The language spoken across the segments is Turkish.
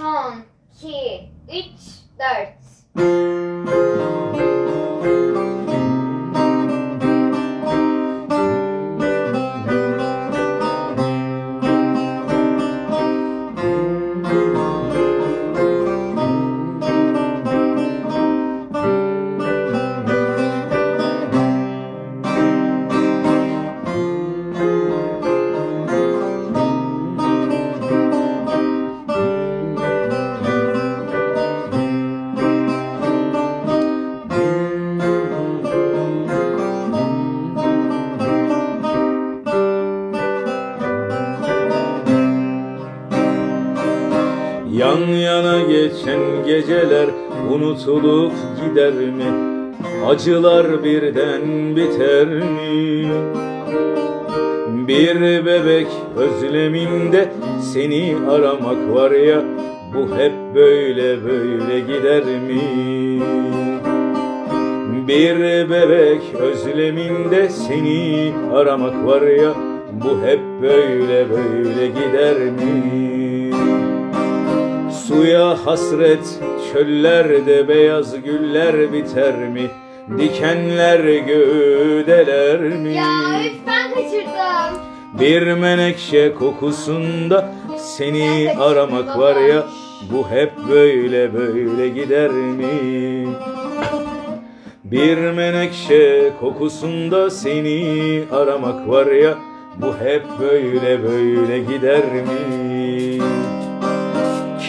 Son, iki, üç, dört. Yan yana geçen geceler unutulup gider mi? Acılar birden biter mi? Bir bebek özleminde seni aramak var ya Bu hep böyle böyle gider mi? Bir bebek özleminde seni aramak var ya Bu hep böyle böyle gider mi? Suya hasret çöllerde beyaz güller biter mi? Dikenler göğdeler mi? Ya üf ben kaçırdım. Bir menekşe kokusunda seni aramak var ya. Bu hep böyle böyle gider mi? Bir menekşe kokusunda seni aramak var ya Bu hep böyle böyle gider mi?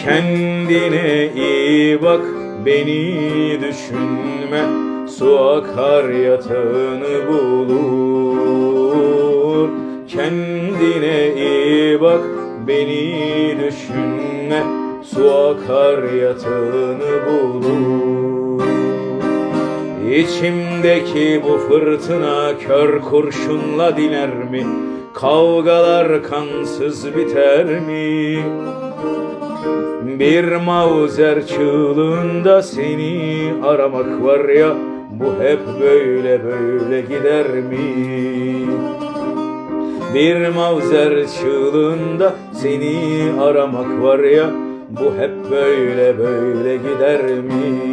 Kendine iyi bak beni düşünme Su akar yatağını bulur Kendine iyi bak beni düşünme Su akar yatağını bulur İçimdeki bu fırtına kör kurşunla diner mi? Kavgalar kansız biter mi? Bir mauzer çığlığında seni aramak var ya Bu hep böyle böyle gider mi? Bir mauzer çığlığında seni aramak var ya Bu hep böyle böyle gider mi?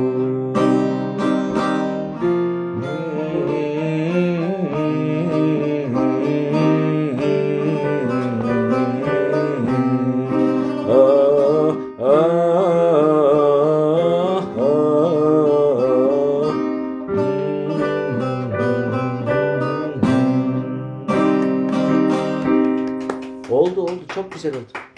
çok güzel oldu.